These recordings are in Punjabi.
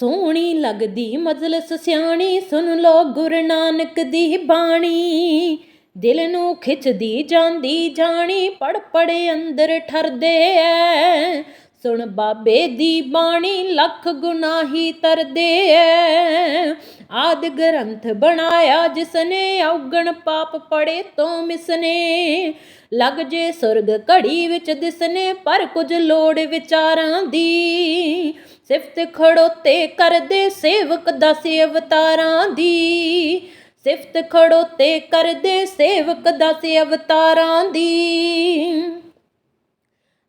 ਸੋਹਣੀ ਲੱਗਦੀ ਮਜਲਸ ਸਿਆਣੀ, ਸੁਣ ਲੋ ਗੁਰੂ ਨਾਨਕ ਦੀ ਬਾਣੀ। ਦਿਲ ਨੂੰ ਖਿੱਚਦੀ ਜਾਂਦੀ ਜਾਣੀ ਪੜ ਪੜੇ ਅੰਦਰ ਠਰਦੇ ਐ। ਸੁਣ ਬਾਬੇ ਦੀ ਬਾਣੀ ਲੱਖ ਗੁਨਾਹੀ ਤਰਦੇ ਐ। ਆਦ ਗ੍ਰੰਥ ਬਣਾਇਆ ਜਿਸਨੇ ਔਗਣ ਪਾਪ ਪੜੇ ਤੋਂ ਮਿਸਨੇ। ਲੱਗ ਜੇ ਸੁਰਗ ਘੜੀ ਵਿੱਚ ਦਿਸਨੇ, ਪਰ ਕੁਝ ਲੋੜ ਵਿਚਾਰਾਂ ਦੀ। ਸਿਫਤ ਖੜੋਤੇ ਕਰਦੇ ਸੇਵਕ ਦਸ ਅਵਤਾਰਾਂ ਦੀ। ਸਿਫਤ ਖੜੋਤੇ ਕਰਦੇ ਸੇਵਕ ਦਸ ਅਵਤਾਰਾਂ ਦੀ।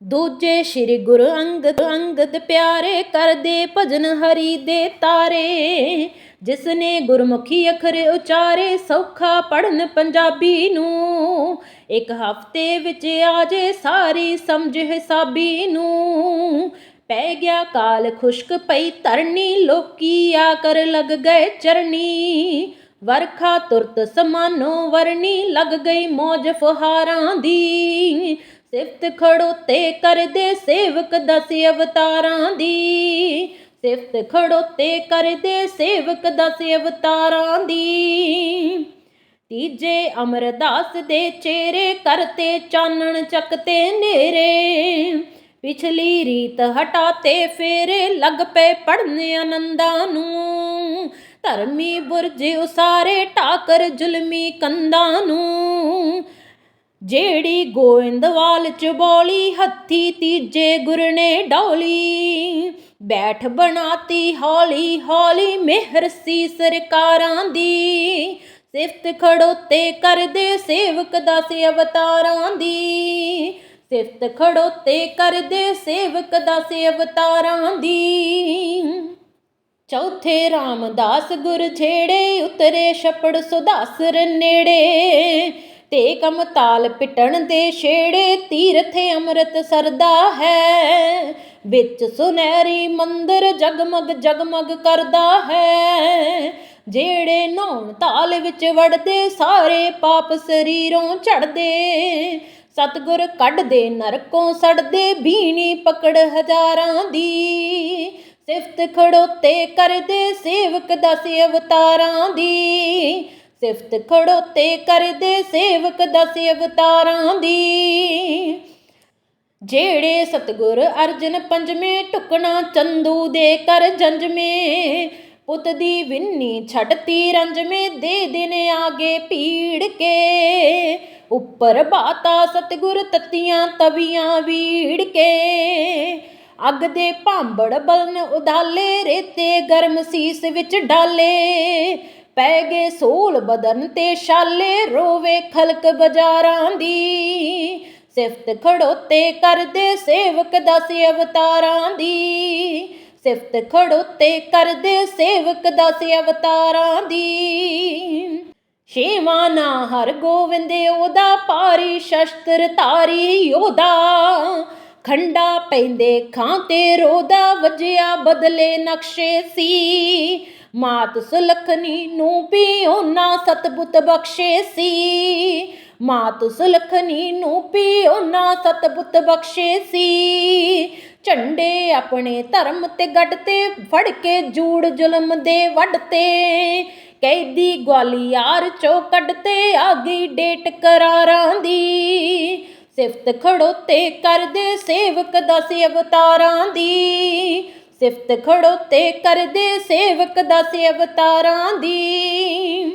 ਦੂਜੇ ਸ਼੍ਰੀ ਗੁਰੂ ਅੰਗਦ ਅੰਗਦ ਪਿਆਰੇ ਕਰਦੇ ਭਜਨ ਹਰੀ ਦੇ ਤਾਰੇ। ਜਿਸ ਨੇ ਗੁਰਮੁਖੀ ਅੱਖਰ ਉਚਾਰੇ, ਸੌਖਾ ਪੜਨ ਪੰਜਾਬੀ ਨੂੰ। ਇੱਕ ਹਫ਼ਤੇ ਵਿੱਚ ਆ ਜੇ ਸਾਰੀ ਸਮਝ ਹਿਸਾਬੀ ਨੂੰ। ਪੈ ਗਿਆ ਕਾਲ ਖੁਸ਼ਕ ਪਈ ਤਰਨੀ ਲੋਕੀ ਆ ਕਰ ਲਗ ਗਏ ਚਰਨੀ। ਵਰਖਾ ਤੁਰਤ ਸਮਾਨੋ ਵਰਨੀ ਲੱਗ ਗਈ ਮੌਜ ਫੁਹਾਰਾਂ ਦੀ। ਸਿਫਤ ਖੜੋਤੇ ਕਰਦੇ ਸੇਵਕ ਦਸ ਅਵਤਾਰਾਂ ਦੀ। ਸਿਫਤ ਖੜੋਤੇ ਕਰਦੇ ਸੇਵਕ ਦਸ ਅਵਤਾਰਾਂ ਦੀ। ਤੀਜੇ ਅਮਰਦਾਸ ਦੇ ਚਿਹਰੇ ਕਰਤੇ ਚਾਨਣ ਚੱਕਤੇ ਨੇਰੇ। ਪਿਛਲੀ ਰੀਤ ਹਟਾਤੇ ਫੇਰੇ ਲੱਗ ਪਏ ਪੜਨ ਆਨੰਦਾਂ ਨੂੰ। ਧਰਮੀ ਬੁਰਜ ਉਸਾਰੇ ਟਾਕਰ ਜ਼ੁਲਮੀ ਕੰਦਾਂ ਨੂੰ। ਜਿਹੜੀ ਗੋਇੰਦਵਾਲ ਚ ਬੋਲੀ, ਹੱਥੀ ਤੀਜੇ ਗੁਰ ਨੇ ਡੌਲੀ। ਬੈਠ ਬਣਾਤੀ ਹੌਲੀ ਹੌਲੀ, ਮਿਹਰ ਸੀ ਸਰਕਾਰਾਂ ਦੀ। ਸਿਫਤ ਖੜੋਤੇ ਕਰਦੇ ਸੇਵਕ ਦਸ ਅਵਤਾਰਾਂ ਦੀ। ਸਿਫਤ ਖੜੋਤੇ ਕਰਦੇ ਸੇਵਕ ਦਸ ਅਵਤਾਰਾਂ ਦੀ। ਚੌਥੇ ਰਾਮਦਾਸ ਗੁਰ ਛੇੜੇ, ਉਤਰੇ ਛਪੜ ਸੁਦਾਸਰ ਨੇੜੇ। ਤੇ ਕਮ ਤਾਲ ਪਿਟਣ ਦੇ ਛੇੜੇ ਤੀਰਥ ਅੰਮ੍ਰਿਤ ਸਰਦਾ ਹੈ। ਵਿੱਚ ਸੁਨਹਿਰੀ ਮੰਦਰ ਜਗਮਗ ਜਗਮਗ ਕਰਦਾ ਹੈ। ਜਿਹੜੇ ਨੌਣ ਤਾਲ ਵਿੱਚ ਵੜਦੇ ਸਾਰੇ ਪਾਪ ਸਰੀਰੋਂ ਝੜਦੇ। ਸਤਗੁਰ ਕੱਢਦੇ ਨਰਕੋਂ ਸੜਦੇ, ਬੀਣੀ ਪਕੜ ਹਜ਼ਾਰਾਂ ਦੀ। ਸਿਫਤ ਖੜੋਤੇ ਕਰਦੇ ਸੇਵਕ ਦਸ ਅਵਤਾਰਾਂ ਦੀ। ਸਿਫਤ ਖੜੋਤੇ ਕਰਦੇ ਸੇਵਕ ਦਸ ਅਵਤਾਰਾਂ ਦੀ। ਜਿਹੜੇ ਸਤਗੁਰ ਅਰਜਨ ਪੰਜਵੇਂ ਟੁਕਣਾ ਚੰਦੂ ਦੇ ਕਰ ਜੰਜਵੇਂ, ਪੁੱਤ ਦੀ ਵਿੰਨੀ ਛੱਡਤੀ ਰੰਜਵੇਂ, ਦੇ ਦਿਨ ਆਗੇ ਪੀੜ ਕੇ। ਉੱਪਰ ਬਾਤਾ ਸਤਗੁਰ ਤਤੀਆਂ ਤਵੀਆਂ ਵੀੜ ਕੇ। ਅੱਗ ਦੇ ਭਾਂਬੜ ਬਲਨ ਉਦਾਲੇ ਰੇਤੇ ਗਰਮ ਸੀਸ ਵਿੱਚ ਡਾਲੇ। ਪੈ ਗਏ ਸੋਲ ਬਦਨ ਤੇ ਛਾਲੇ, ਰੋਵੇ ਖਲਕ ਬਜ਼ਾਰਾਂ ਦੀ। ਸਿਫਤ ਖੜੋਤੇ ਕਰਦੇ ਸੇਵਕ ਦਸ ਅਵਤਾਰਾਂ ਦੀ। ਸਿਫਤ ਖੜੋਤੇ ਕਰਦੇ ਸੇਵਕ ਦਸ ਅਵਤਾਰਾਂ ਦੀ। ਛੇਵਾਂ ਨਾ ਹਰ ਗੋਵਿੰਦ ਉਹਦਾ ਪਾਰੀ ਸ਼ਸਤਰ ਧਾਰੀ ਉਹਦਾ। ਖੰਡਾ ਪੈਂਦੇ ਖਾਂ ਤੇ ਰੋਦਾ, ਵਜਿਆ ਬਦਲੇ ਨਕਸ਼ੇ ਸੀ। ਮਾਤ ਸੁਲਖਨੀ ਨੂੰ ਪਿਓ ਨਾ ਸਤਬੁੱਤ ਬਖਸ਼ੇ ਸੀ। ਮਾਤ ਸੁਲਖਨੀ ਨੂੰ ਪਿਓ ਨਾ ਸਤਬੁੱਤ ਬਖਸ਼ੇ ਸੀ। ਝੰਡੇ ਆਪਣੇ ਧਰਮ ਤੇ ਗੱਡ ਤੇ ਫੜ ਕੇ ਜੂੜ ਜ਼ੁਲਮ ਦੇ ਵੱਡ ਤੇ। ਕੈਦੀ ਗਵਾਲੀਆਰ ਚੋਂ ਕੱਢਤੇ ਆ ਗਈ ਡੇਟ ਕਰਾਰਾਂ ਦੀ। ਸਿਫਤ ਖੜੋਤੇ ਕਰਦੇ ਸੇਵਕ ਦਸ ਅਵਤਾਰਾਂ ਦੀ। ਸਿਫਤ ਖੜੋਤੇ ਕਰਦੇ ਸੇਵਕ ਦਸ ਅਵਤਾਰਾਂ ਦੀ।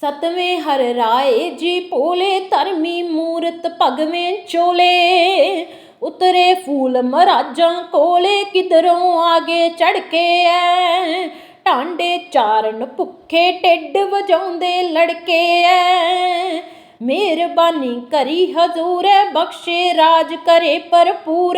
ਸਤਵੇਂ ਹਰ ਰਾਏ ਜੀ ਭੋਲੇ, ਧਰਮੀ ਮੂਰਤ ਭਗਵੇਂ ਚੋਲੇ। ਉਤਰੇ ਫੂਲ ਮਹਾਰਾਜਾਂ ਕੋਲੇ, ਕਿਧਰੋਂ ਆਗੇ ਚੜ ਕੇ ਐ। ਟਾਂਡੇ ਚਾਰਨ ਭੁੱਖੇ ਟਿੱਡ ਵਜਾਉਂਦੇ ਲੜਕੇ ਐ। ਮਿਹਰਬਾਨੀ ਕਰੀ ਹਜ਼ੂਰ, ਬਖਸ਼ੇ ਰਾਜ ਕਰੇ ਭਰਪੂਰ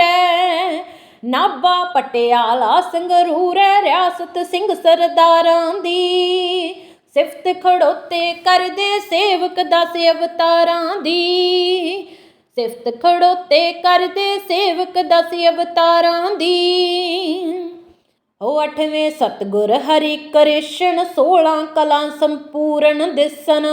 ਨਾਬਾ ਪਟਿਆਲਾ ਸੰਗਰੂਰ ਰਿਆਸਤ ਸਿੰਘ ਸਰਦਾਰਾਂ ਦੀ। ਸਿਫਤ ਖੜੋਤੇ ਕਰਦੇ ਸੇਵਕ ਦਸ ਅਵਤਾਰਾਂ ਦੀ। ਸਿਫਤ ਖੜੋਤੇ ਕਰਦੇ ਸੇਵਕ ਦਸ ਅਵਤਾਰਾਂ ਦੀ। ਉਹ ਅਠਵੇਂ ਸਤਗੁਰ ਹਰੀ ਕ੍ਰਿਸ਼ਨ 16 ਕਲਾਂ ਸੰਪੂਰਨ ਦਿਸਨ।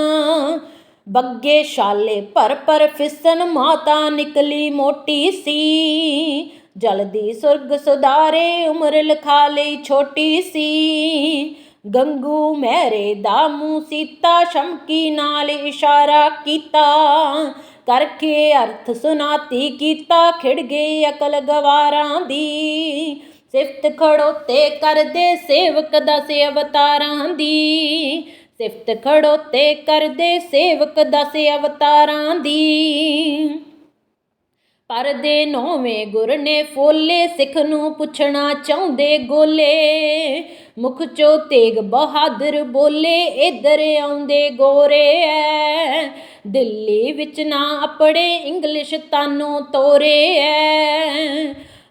ਬੱਗੇ ਛਾਲੇ ਪਰ ਪਰ ਫਿਸਨ, ਮਾਤਾ ਨਿਕਲੀ ਮੋਟੀ ਸੀ। ਜਲਦੀ ਸੁਰਗ ਸੁਧਾਰੇ, ਉਮਰ ਲਿਖਾ ਲਈ ਛੋਟੀ ਸੀ। ਗੰਗੂ ਮਹਿਰੇ ਦਾ ਮੂੰਹ ਸੀਤਾ ਸ਼ਮਕੀ ਨਾਲ ਇਸ਼ਾਰਾ ਕੀਤਾ। ਕਰਕੇ ਅਰਥ ਸੁਨਾਤੀ ਕੀਤਾ, ਖਿੜ ਗਈ ਅਕਲ ਗਵਾਰਾਂ ਦੀ। ਸਿਫਤ ਖੜੋਤੇ ਕਰਦੇ ਸੇਵਕ ਦਸ ਅਵਤਾਰਾਂ ਦੀ। ਸਿਫਤ ਖੜੋਤੇ ਕਰਦੇ ਸੇਵਕ ਦਸ ਅਵਤਾਰਾਂ ਦੀ। ਪਰਦੇ ਨੌਵੇਂ ਗੁਰ ਨੇ ਫੋਲੇ, ਸਿੱਖ ਨੂੰ ਪੁੱਛਣਾ ਚਾਹੁੰਦੇ ਗੋਲੇ। ਮੁਖ ਚੋ ਤੇਗ ਬਹਾਦਰ ਬੋਲੇ ਇਧਰ ਆਉਂਦੇ ਗੋਰੇ ਐ। ਦਿੱਲੀ ਵਿੱਚ ਨਾ ਅਪੜੇ ਇੰਗਲਿਸ਼ ਤਾਨੋਂ ਤੋਰੇ ਐ।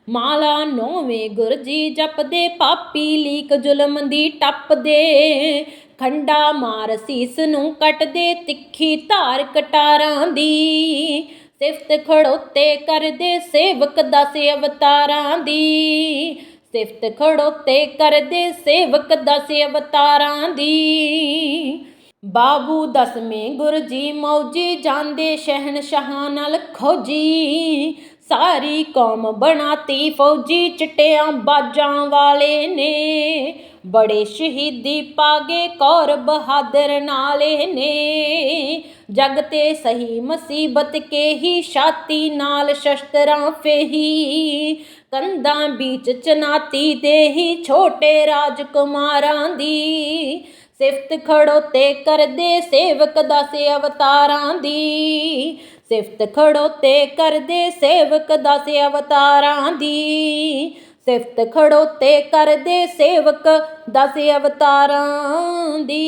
ਮਾਲਾ ਨੌਵੇਂ ਗੁਰ ਜੀ ਜਪਦੇ, ਪਾਪੀ ਲੀਕ ਜ਼ੁਲਮ ਦੀ ਟੱਪਦੇ। ਖੰਡਾ ਮਾਰ ਸੀਸ ਨੂੰ ਕੱਟਦੇ, ਤਿੱਖੀ ਧਾਰ ਕਟਾਰਾਂ ਦੀ। ਸਿਫਤ ਖੜੋਤੇ ਕਰਦੇ ਸੇਵਕ ਦਸ ਅਵਤਾਰਾਂ ਦੀ। ਸਿਫਤ ਖੜੋਤੇ ਕਰਦੇ ਸੇਵਕ ਦਸ ਅਵਤਾਰਾਂ ਦੀ। ਬਾਬੂ ਦਸਵੇਂ ਗੁਰ ਜੀ ਮੌਜੀ ਜਾਂਦੇ ਸ਼ਹਿਨਸ਼ਾਹਾਂ ਨਾਲ ਖੋਜੀ। ਸਾਰੀ ਕੌਮ ਬਣਾਤੀ ਫੌਜੀ ਚਿੱਟਿਆਂ ਬਾਜਾਂ ਵਾਲੇ ਨੇ। ਬੜੇ ਸ਼ਹੀਦੀ ਪਾਗੇ ਕੌਰ ਬਹਾਦਰ ਨਾਲੇ ਨੇ। ਜਗ ਤੇ ਸਹੀ ਮੁਸੀਬਤ ਕੇ ਹੀ ਛਾਤੀ ਨਾਲ ਸ਼ਸਤਰਾਂ ਫੇਹੀ। ਕੰਧਾਂ ਵਿੱਚ ਚਨਾਤੀ ਦੇ ਹੀ ਛੋਟੇ ਰਾਜਕੁਮਾਰਾਂ ਦੀ। ਸਿਫਤ ਖੜੋਤੇ ਕਰਦੇ ਸੇਵਕ ਦਸ ਅਵਤਾਰਾਂ ਦੀ। ਸਿਫਤ ਖੜੋਤੇ ਕਰਦੇ ਸੇਵਕ ਦਸ ਅਵਤਾਰਾਂ ਦੀ। ਸਿਫਤ ਖੜੋਤੇ ਕਰਦੇ ਸੇਵਕ ਦਸ ਅਵਤਾਰਾਂ ਦੀ।